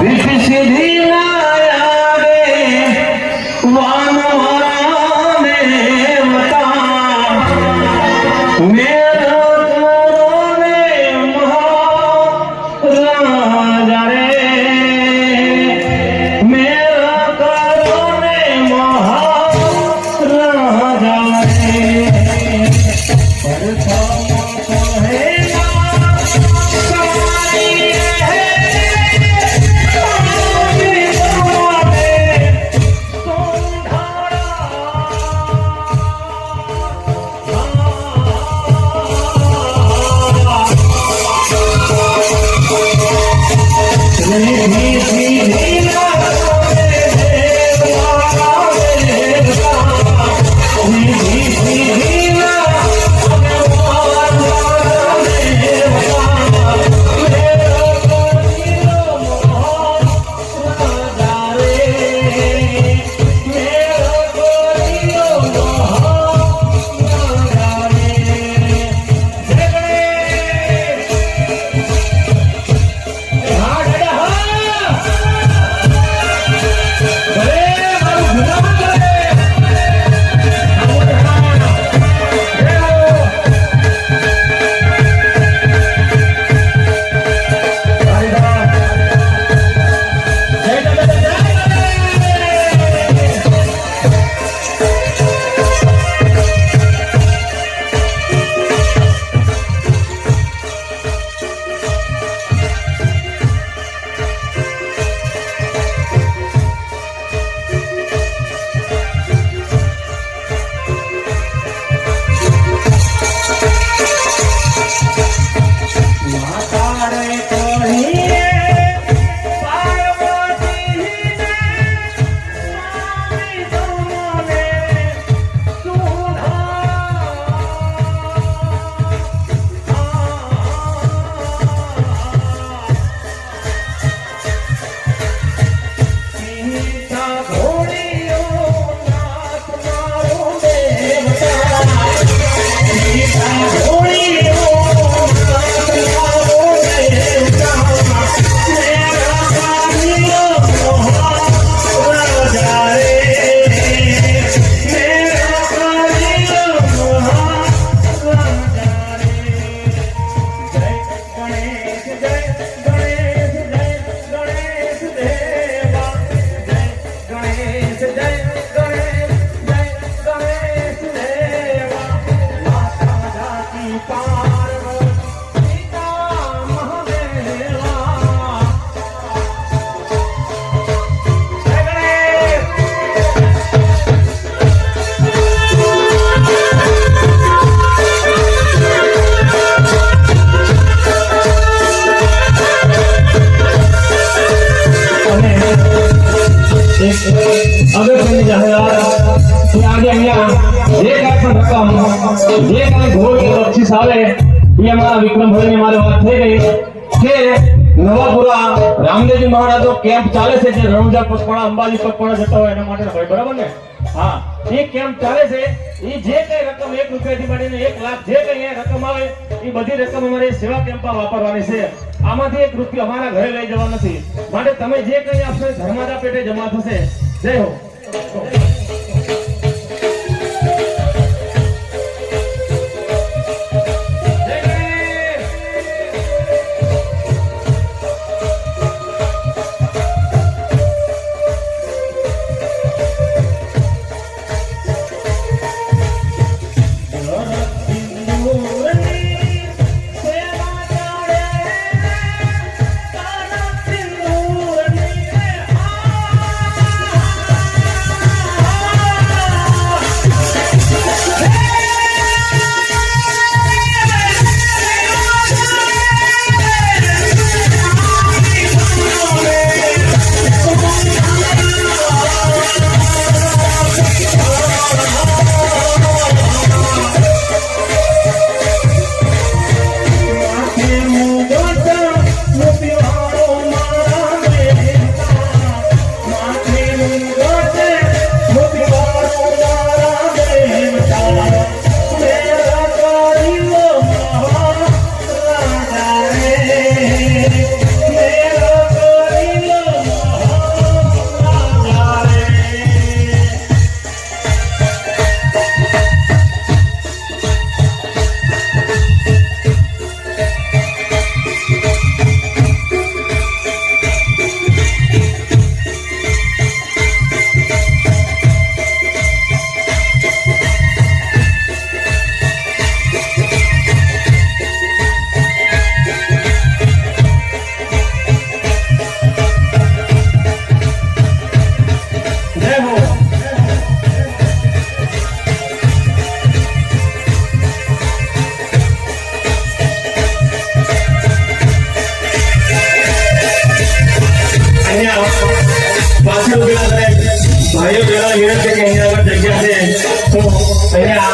This is એક અગત્યની જાહેરાત કે આજે અહીંયા જે કાંઈ પણ રકમ જે કાંઈ ઘોડ કે બક્ષિસ આવે એ અમારા વિક્રમભાઈની મારે વાત થઈ ગઈ કે નવાપુરા રામદેવજી મહારાજનો કેમ્પ ચાલે છે જે રણુજા પગપાળા અંબાજી પગપાળા જતા હોય એના માટે ભાઈ બરાબર ને હા એ કેમ્પ ચાલે છે એ જે કઈ રકમ એક રૂપિયાથી માંડીને એક લાખ જે કઈ રકમ આવે એ બધી રકમ અમારે સેવા કેમ્પમાં વાપરવાની છે। આમાંથી એક રૂપિયો અમારા ઘરે લઈ જવા નથી. માટે તમે જે કંઈ આપશો ધર્માદા પેટે જમા થશે. Zero. સાથી ઉભેલા થાય ભાઈઓ પેલા વિનંતી કે અહીંયા આગળ જગ્યા છે. તો અહીંયા